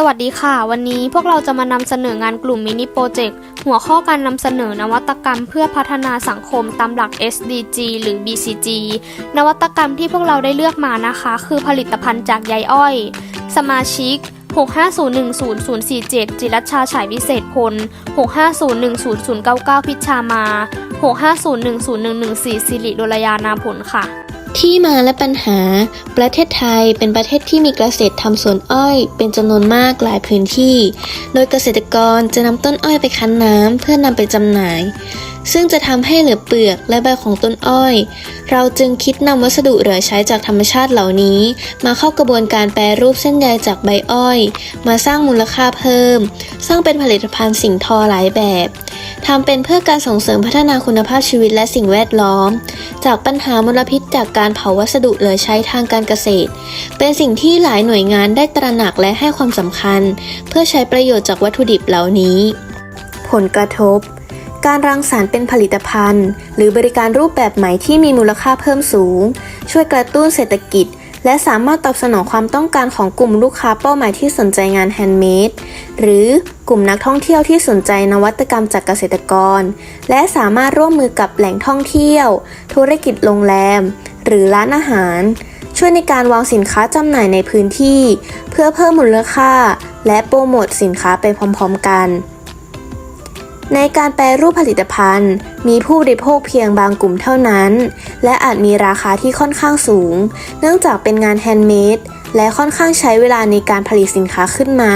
สวัสดีค่ะ วันนี้พวกเราจะมานำเสนองานกลุ่มมินิโปรเจกต์หัวข้อการนำเสนอนวัตกรรมเพื่อพัฒนาสังคมตามหลัก SDG หรือ BCG นวัตกรรมที่พวกเราได้เลือกมานะคะ คือผลิตภัณฑ์จากใยอ้อย สมาชิก 6501047 จิรัชชาฉายวิเศษพล 65010099 พิชชามา 650101114สิริโดลยานาผลค่ะ ที่มาและปัญหา ประเทศไทยเป็นประเทศที่มีเกษตรทำสวนอ้อย เป็นจำนวนมากหลายพื้นที่ โดยเกษตรกรจะนำต้นอ้อยไปคั้นน้ำเพื่อนำไปจำหน่าย ซึ่งจะทำให้เหลือเปลือกและใบของต้นอ้อย เราจึงคิดนำวัสดุเหลือใช้จากธรรมชาติเหล่านี้ มาเข้ากระบวนการแปรรูปเส้นใยจากใบอ้อย มาสร้างมูลค่าเพิ่ม สร้างเป็นผลิตภัณฑ์สิ่งทอหลายแบบทำเป็นเพื่อการส่งเสริมพัฒนาคุณภาพชีวิตและสิ่งแวดล้อม จากปัญหามลพิษจากการเผาวัสดุเหลือใช้ทางการเกษตร เป็นสิ่งที่หลายหน่วยงานได้ตระหนักและให้ความสำคัญ เพื่อใช้ประโยชน์จากวัตถุดิบเหล่านี้ ผลกระทบ การรังสรรค์เป็นผลิตภัณฑ์ หรือบริการรูปแบบใหม่ที่มีมูลค่าเพิ่มสูง ช่วยกระตุ้นเศรษฐกิจ และสามารถตอบสนองความต้องการของกลุ่มลูกค้าเป้าหมายที่สนใจงานแฮนด์เมดหรือกลุ่มนักท่องเที่ยวที่สนใจนวัตกรรมจากเกษตรกร และสามารถร่วมมือกับแหล่งท่องเที่ยว ธุรกิจโรงแรม หรือร้านอาหาร ช่วยในการวางสินค้าจำหน่ายในพื้นที่ เพื่อเพิ่มมูลค่า และโปรโมทสินค้าไปพร้อม ๆ กัน ในการแปรรูปผลิตภัณฑ์ มีผู้บริโภคเพียงบางกลุ่มเท่านั้น และอาจมีราคาที่ค่อนข้างสูง เนื่องจากเป็นงานแฮนด์เมดและค่อนข้างใช้เวลาในการผลิตสินค้าขึ้นมา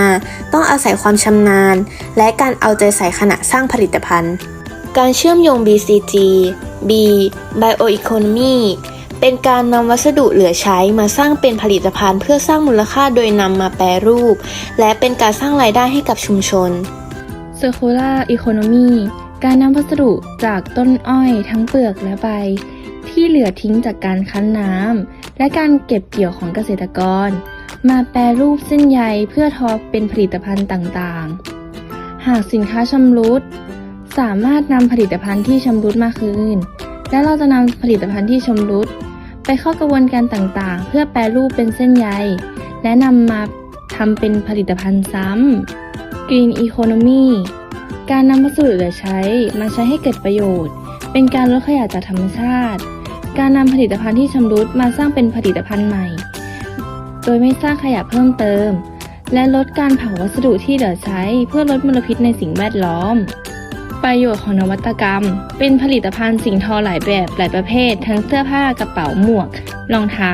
ต้องอาศัยความชำนาญ และการเอาใจใส่ขณะสร้างผลิตภัณฑ์ การเชื่อมโยง BCG B Bioeconomy เป็นการนำวัสดุเหลือใช้มาสร้างเป็นผลิตภัณฑ์เพื่อสร้างมูลค่าโดยนำมาแปรรูป และเป็นการสร้างรายได้ให้กับชุมชน Circular Economy การนำวัสดุจากต้นอ้อยทั้งเปลือกและใบ ที่เหลือทิ้งจากการคั้นน้ำและการเก็บเกี่ยวของเกษตรกร มาแปรรูปเส้นใยเพื่อทอเป็นผลิตภัณฑ์ต่างๆ หากสินค้าชำรุด สามารถนำผลิตภัณฑ์ที่ชำรุดมาคืน และเราจะนำผลิตภัณฑ์ที่ชำรุด ไปเข้ากระบวนการต่างๆ เพื่อแปรรูปเป็นเส้นใย และนำมาทำเป็นผลิตภัณฑ์ซ้ำ Green Economy การนำวัสดุเหลือใช้มาใช้ให้เกิดประโยชน์ เป็นการลดขยะจากธรรมชาติ การนำผลิตภัณฑ์ที่ชำรุดมาสร้างเป็นผลิตภัณฑ์ใหม่ โดยไม่สร้างขยะเพิ่มเติม และลดการเผาวัสดุที่เหลือใช้ เพื่อลดมลพิษในสิ่งแวดล้อม ประโยชน์ของนวัตกรรม เป็นผลิตภัณฑ์สิ่งทอหลายแบบหลายประเภท ทั้งเสื้อผ้ากระเป๋าหมวกรองเท้า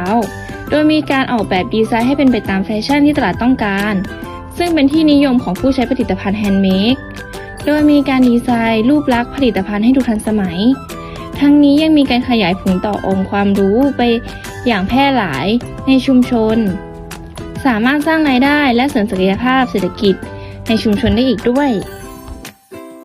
โดยมีการออกแบบดีไซน์ให้เป็นไปตามแฟชั่นที่ตลาดต้องการ ซึ่งเป็นที่นิยมของผู้ใช้ผลิตภัณฑ์แฮนด์เมดโดยมีการดีไซน์รูปลักษณ์ผลิตภัณฑ์ให้ดูทันสมัย ทั้งนี้ยังมีการขยายผลต่อองค์ความรู้ไปอย่างแพร่หลายในชุมชน สามารถสร้างรายได้และเสริมศักยภาพเศรษฐกิจในชุมชนได้อีกด้วย